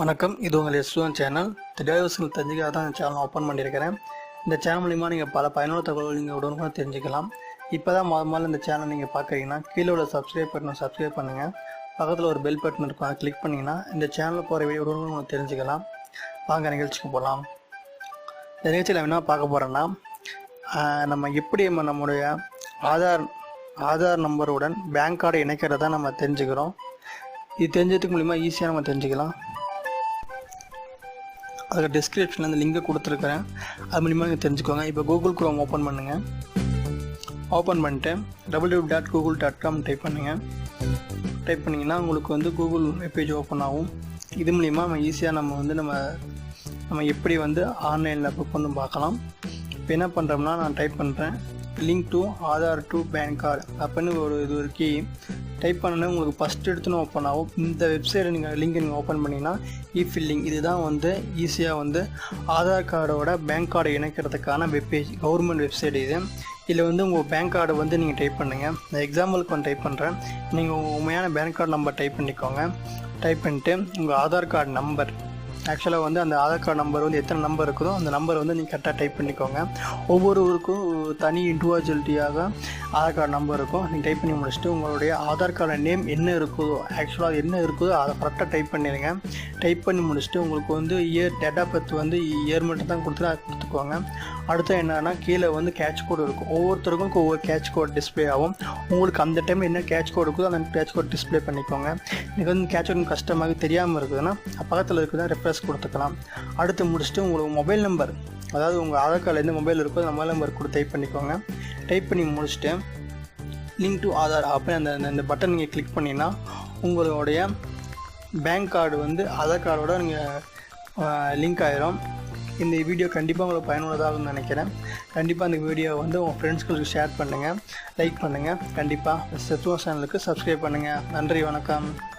வணக்கம். இது உங்கள் எஸ்டுவன் சேனல் திடீர்வசங்கள் தெரிஞ்சுக்காக தான் இந்த சேனல் ஓப்பன் பண்ணியிருக்கிறேன். இந்த சேனல் மூலிமா நீங்கள் பல பயனுள்ள தகவல்கள் நீங்கள் உடனுக்குடன் தெரிஞ்சுக்கலாம். இப்போ தான் முத முதல்ல இந்த சேனல் நீங்கள் பார்க்குறீங்கன்னா கீழே உள்ள சப்ஸ்கிரைப் பட்டனை சப்ஸ்கிரைப் பண்ணுங்கள் பக்கத்தில் ஒரு பெல் பட்டன் இருக்கும். அதை கிளிக் பண்ணிங்கன்னா இந்த சேனலில் போகிற வீடியோ உடனுக்குடன் தெரிஞ்சுக்கலாம். வாங்க நிகழ்ச்சிக்கு போகலாம் இந்த நிகழ்ச்சியில் என்ன பார்க்க போகிறோன்னா நம்ம எப்படி நம்ம நம்முடைய ஆதார் ஆதார் நம்பருடன் பேங்க் கார்டை இணைக்கிறதா நம்ம தெரிஞ்சுக்கிறோம். இது தெரிஞ்சதுக்கு மூலிமா ஈஸியாக நம்ம தெரிஞ்சுக்கலாம். அதுக்கு டிஸ்கிரிப்ஷனில் அந்த லிங்கை கொடுத்துருக்குறேன். அது மூலிமா நீங்கள் தெரிஞ்சுக்கோங்க. இப்போ கூகுள் குரோம் ஓப்பன் பண்ணுங்கள் ஓப்பன் பண்ணிட்டு W dot Google dot com type பண்ணுங்கள் டைப் பண்ணிங்கன்னா உங்களுக்கு வந்து கூகுள் வெப்பேஜ் ஓப்பன் ஆகும். இது மூலிமா நம்ம ஈஸியாக நம்ம வந்து நம்ம நம்ம எப்படி வந்து ஆன்லைனில் புக் பண்ணி பார்க்கலாம். இப்போ என்ன பண்ணுறோம்னா நான் டைப் பண்ணுறேன் link to Aadhaar to PAN card அப்படின்னு ஒரு இது ஒரு கீ டைப் பண்ணணும். உங்களுக்கு ஃபஸ்ட் எடுத்துன்னு ஓப்பன் ஆகும். இந்த வெப்சைட் நீங்கள் லிங்க் நீங்கள் ஓப்பன் பண்ணிங்கன்னா இ ஃபில்லிங் இதுதான் வந்து ஈஸியாக வந்து ஆதார் கார்டோட பேங்க் கார்டை இணைக்கிறதுக்கான வெப்பேஜ் கவர்மெண்ட் வெப்சைட் இது. இதில் வந்து உங்கள் பேங்க் கார்டை வந்து நீங்கள் டைப் பண்ணுங்கள் நான் எக்ஸாம்பிளுக்கு ஒன்று டைப் பண்ணுறேன் நீங்கள் உங்கள் உண்மையான பேங்க் கார்டு நம்பர் டைப் பண்ணிக்கோங்க. டைப் பண்ணிட்டு உங்கள் ஆதார் கார்டு நம்பர் ஆக்சுவலாக வந்து அந்த ஆதார் கார்டு நம்பர் வந்து எத்தனை நம்பர் இருக்குதோ அந்த நம்பர் வந்து நீங்கள் கரெக்டாக டைப் பண்ணிக்கோங்க. ஒவ்வொருவருக்கும் தனி இண்டிவிஜுவலிட்டியாக ஆதார் கார்டு நம்பர் இருக்கும். நீங்கள் டைப் பண்ணி முடிச்சுட்டு உங்களுடைய ஆதார் கார்டு நேம் என்ன இருக்குதோ ஆக்சுவலாக என்ன இருக்குதோ அதை கரெக்டாக டைப் பண்ணிடுங்க. டைப் பண்ணி முடிச்சுட்டு உங்களுக்கு வந்து இயர் டேட் ஆஃப் பர்த் வந்து இயர் மட்டும் தான் கொடுத்து அதை கொடுத்துக்கோங்க. அடுத்து என்னென்னா கீழே வந்து கேட்ச் கோடு இருக்கும். ஒவ்வொருத்தருக்கும் ஒவ்வொரு கேட்ச் கோட் டிஸ்பிளே ஆகும். உங்களுக்கு அந்த டைம் என்ன கேட்ச் கோடு இருக்குதோ அந்த கேட்ச் கோட் டிஸ்பிளே பண்ணிக்கோங்க. நீங்கள் வந்து கேட்ச் கோட் கஷ்டமாக தெரியாமல் இருக்குதுன்னா பக்கத்தில் இருக்குதுன்னா அட்ரஸ் கொடுத்துக்கலாம். அடுத்து முடிச்சுட்டு உங்களுக்கு மொபைல் நம்பர் அதாவது உங்கள் ஆதார் கார்டில் எந்த மொபைல் இருக்கோ அந்த மொபைல் நம்பர் கூட டைப் பண்ணிக்கோங்க. டைப் பண்ணி முடிச்சுட்டு லிங்க் டு ஆதார் அப்படி அந்த அந்த- பட்டன் நீங்கள் கிளிக் பண்ணிங்கன்னா உங்களுடைய பேங்க் கார்டு வந்து ஆதார் கார்டோட நீங்கள் லிங்க் ஆயிரும். இந்த வீடியோ கண்டிப்பாக உங்களுக்கு பயனுள்ளதாகும்னு நினைக்கிறேன். கண்டிப்பாக அந்த வீடியோ வந்து உங்கள் ஃப்ரெண்ட்ஸ்களுக்கு ஷேர் பண்ணுங்கள் லைக் பண்ணுங்கள் கண்டிப்பாக செத்துவா சேனலுக்கு சப்ஸ்கிரைப் பண்ணுங்கள் நன்றி வணக்கம்.